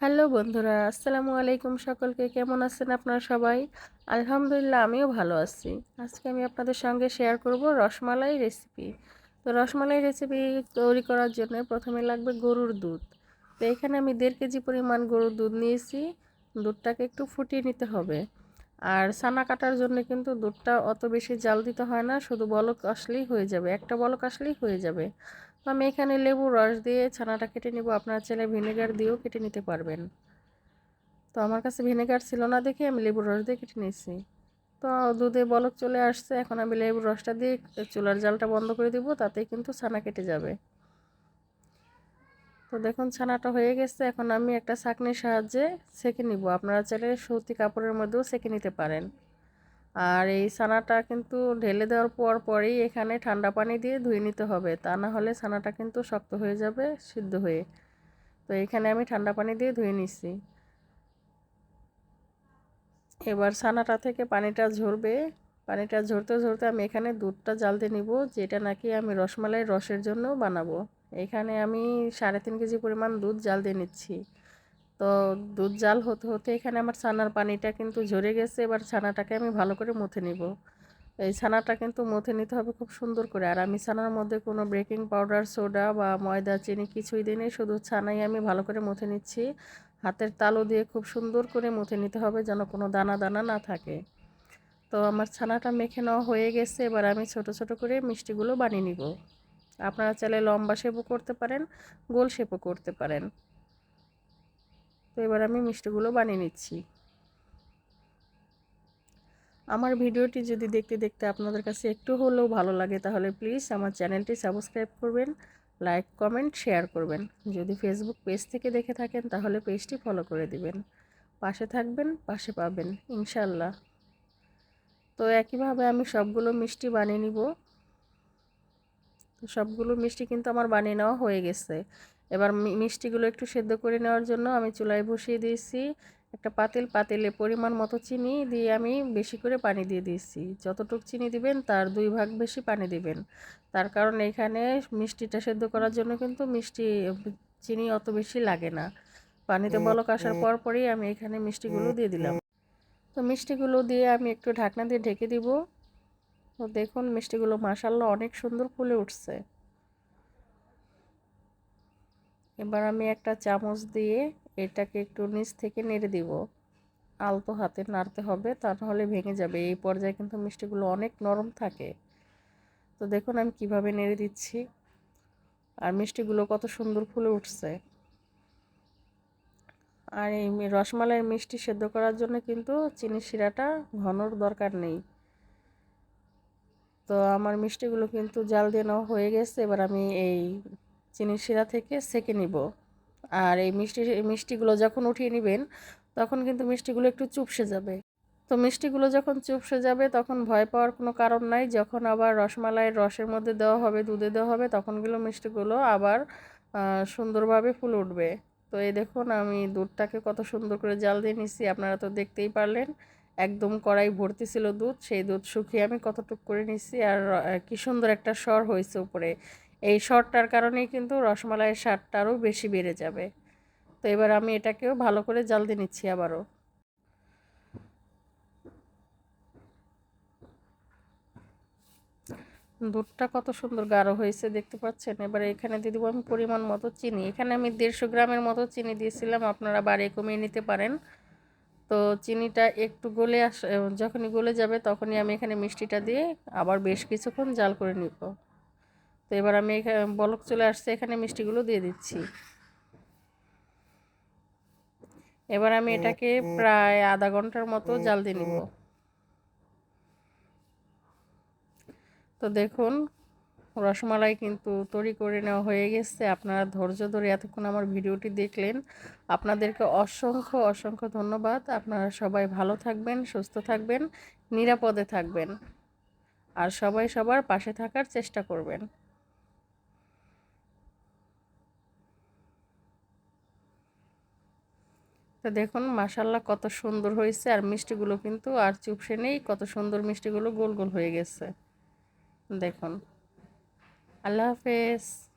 Hello বন্ধুরা, আসসালামু আলাইকুম সকলকে। কেমন আছেন আপনারা সবাই? আলহামদুলিল্লাহ, আমিও ভালো আছি। আজকে আমি আপনাদের সঙ্গে শেয়ার করব রসমালাই রেসিপি তো রসমালাই রেসিপি তৈরি করার জন্য প্রথমে লাগবে গরুর দুধ। তো এখানে আমি দেড় কেজি পরিমাণ গরুর দুধ নিয়েছি। দুধটাকে একটু ফুটিয়ে নিতে হবে। আর ছানা কাটার জন্য কিন্তু দুধটা অত বেশি জাল দিতে হয় না, শুধু বলক আসলেই হয়ে যাবে। একটা বলক আসলেই হয়ে যাবে। আমি এখানে লেবু রস দিয়ে ছানাটা কেটে নিব। আপনার ছেলে ভিনেগার দিয়েও কেটে নিতে পারবেন। তো আমার কাছে ভিনেগার ছিল না দেখে আমি লেবুর রস দিয়ে কেটে নিয়েছি। তো দুধে বলক চলে আসছে। এখন আমি লেবুর রসটা দিয়ে চুলার জালটা বন্ধ করে দিব, তাতেই কিন্তু ছানা কেটে যাবে। তো দেখুন, ছানাটা হয়ে গেছে। এখন আমি একটা ছাঁকনির সাহায্যে সেঁকে নিব। আপনারা চাইলে সুতি কাপড়ের মধ্যেও সেঁকে নিতে পারেন। আর এই ছানাটা কিন্তু ঢেলে দেওয়ার পর পরেই এখানে ঠান্ডা পানি দিয়ে ধুয়ে নিতে হবে। তা না হলে ছানাটা কিন্তু শক্ত হয়ে যাবে, সিদ্ধ হয়ে। তো এখানে আমি ঠান্ডা পানি দিয়ে ধুয়ে নিচ্ছি এবার ছানাটা থেকে পানিটা ঝরবে। পানিটা ঝরতে ঝরতে আমি এখানে দুধটা জাল দিয়ে নিব, যেটা নাকি আমি রসমালাই রসের জন্য বানাবো। এখানে আমি সাড়ে তিন কেজি পরিমাণ দুধ জাল দিয়ে নিচ্ছি। তো দুধ জাল হতে হতে এখানে আমার ছানার পানিটা কিন্তু ঝরে গেছে। এবার ছানাটাকে আমি ভালো করে মুথে নিব। এই ছানাটা কিন্তু মুথে নিতে হবে খুব সুন্দর করে। আর আমি ছানার মধ্যে কোনো বেকিং পাউডার, সোডা বা ময়দা, চিনি কিছুই দিই শুধু ছানাই আমি ভালো করে মুথে নিচ্ছি। হাতের তালু দিয়ে খুব সুন্দর করে মুথে নিতে হবে যেন কোনো দানা দানা না থাকে। তো আমার ছানাটা মেখে নেওয়া হয়ে গেছে। এবার আমি ছোট ছোট করে মিষ্টিগুলো বানিয়ে নিব। আপনারা চাইলে লম্বা শেপও করতে পারেন, গোল শেপও করতে পারেন। তো এবার আমি মিষ্টিগুলো বানিয়ে নিচ্ছি। আমার ভিডিওটি যদি দেখতে দেখতে আপনাদের কাছে একটু হলেও ভালো লাগে, তাহলে প্লিজ আমার চ্যানেলটি সাবস্ক্রাইব করবেন, লাইক, কমেন্ট, শেয়ার করবেন। যদি ফেসবুক পেজ থেকে দেখে থাকেন, তাহলে পেজটি ফলো করে দিবেন। পাশে থাকবেন, পাশে পাবেন ইনশাল্লাহ তো একইভাবে আমি সবগুলো মিষ্টি বানিয়ে নিব। সবগুলো মিষ্টি কিন্তু আমার বানিয়ে নেওয়া হয়ে গেছে। এবার মিষ্টিগুলো একটু সেদ্ধ করে নেওয়ার জন্য আমি চুলায় বসিয়ে দিয়েছি। একটা পাতিল পাতিলে পরিমাণ মতো চিনি দিয়ে আমি বেশি করে পানি দিয়ে দিয়েছি। যতটুকু চিনি দিবেন তার দুই ভাগ বেশি পানি দিবেন। তার কারণ এখানে মিষ্টিটা সেদ্ধ করার জন্য কিন্তু মিষ্টি চিনি অত বেশি লাগে না। পানিতে বলক আসার পর পরই আমি এখানে মিষ্টিগুলো দিয়ে দিলাম। তো মিষ্টিগুলো দিয়ে আমি একটু ঢাকনা দিয়ে ঢেকে দিব। তো দেখুন মিষ্টিগুলো মাসাল্লা অনেক সুন্দর ফুলে উঠছে। এবার আমি একটা চামচ দিয়ে এটাকে একটু নিচ থেকে নেড়ে দিব। আলতো হাতে নাড়তে হবে তা নাহলে ভেঙে যাবে। এই পর্যায়ে কিন্তু মিষ্টিগুলো অনেক নরম থাকে। তো দেখুন আমি কীভাবে নেড়ে দিচ্ছি। আর মিষ্টিগুলো কত সুন্দর ফুলে উঠছে। আর এই রসমালাইয়ের মিষ্টি সেদ্ধ করার জন্য কিন্তু চিনি শিরাটা ঘনর দরকার নেই। তো আমার মিষ্টিগুলো কিন্তু জাল দিয়ে নেওয়া হয়ে গেছে। এবার আমি এই চিনির শিরা থেকে সেকে নিব। আর এই মিষ্টি মিষ্টিগুলো যখন উঠিয়ে নেবেন, তখন কিন্তু মিষ্টিগুলো একটু চুপসে যাবে। তো মিষ্টিগুলো যখন চুপসে যাবে, তখন ভয় পাওয়ার কোনো কারণ নাই। যখন আবার রসমালাইয়ের রসের মধ্যে দেওয়া হবে, দুধে দেওয়া হবে, তখনগুলো মিষ্টিগুলো আবার সুন্দরভাবে ফুল উঠবে। তো এই দেখুন, আমি দুধটাকে কত সুন্দর করে জাল দিয়ে নিছি। আপনারা তো দেখতেই পারলেন, একদম কড়াই ভর্তি ছিল দুধ। সেই দুধ শুকিয়ে আমি কতটুক করে নিছি। আর কি সুন্দর একটা স্বর হয়েছে উপরে। এই শর্টটার কারণেই কিন্তু রসমালাইয়ের স্বাদটা আরও বেশি বেড়ে যাবে। তো এবার আমি এটাকেও ভালো করে জাল দিয়ে নিচ্ছি আবারও। দুধটা কত সুন্দর গাঢ় হয়েছে দেখতে পাচ্ছেন? এবার এখানে দিয়ে দেবো আমি পরিমাণ মতো চিনি। এখানে আমি দেড়শো গ্রামের মতো চিনি দিয়েছিলাম, আপনারা বাড়ি কমিয়ে নিতে পারেন। তো চিনিটা একটু গলে আস যখনই গলে যাবে তখনই আমি এখানে মিষ্টিটা দিয়ে আবার বেশ কিছুক্ষণ জাল করে নিব। তো এবার আমি এখানে বলক চলে আসছে এখানে মিষ্টিগুলো দিয়ে দিচ্ছি। এবার আমি এটাকে প্রায় আধা ঘণ্টার মতো জাল দিয়ে নিব। তো দেখুন রসমালাই কিন্তু তৈরি করে নেওয়া হয়ে গেছে। আপনারা ধৈর্য ধরে এতক্ষণ আমার ভিডিওটি দেখলেন। আপনাদেরকে অসংখ্য অসংখ্য ধন্যবাদ। আপনারা সবাই ভালো থাকবেন সুস্থ থাকবেন নিরাপদে থাকবেন। আর সবাই সবার পাশে থাকার চেষ্টা করবেন। তো দেখুন মাসাল্লাহ কত সুন্দর হয়েছে। আর মিষ্টিগুলো কিন্তু, আর চুপসে নেই, কত সুন্দর মিষ্টিগুলো গোল গোল হয়ে গেছে। দেখুন। আল্লাহ হাফেজ।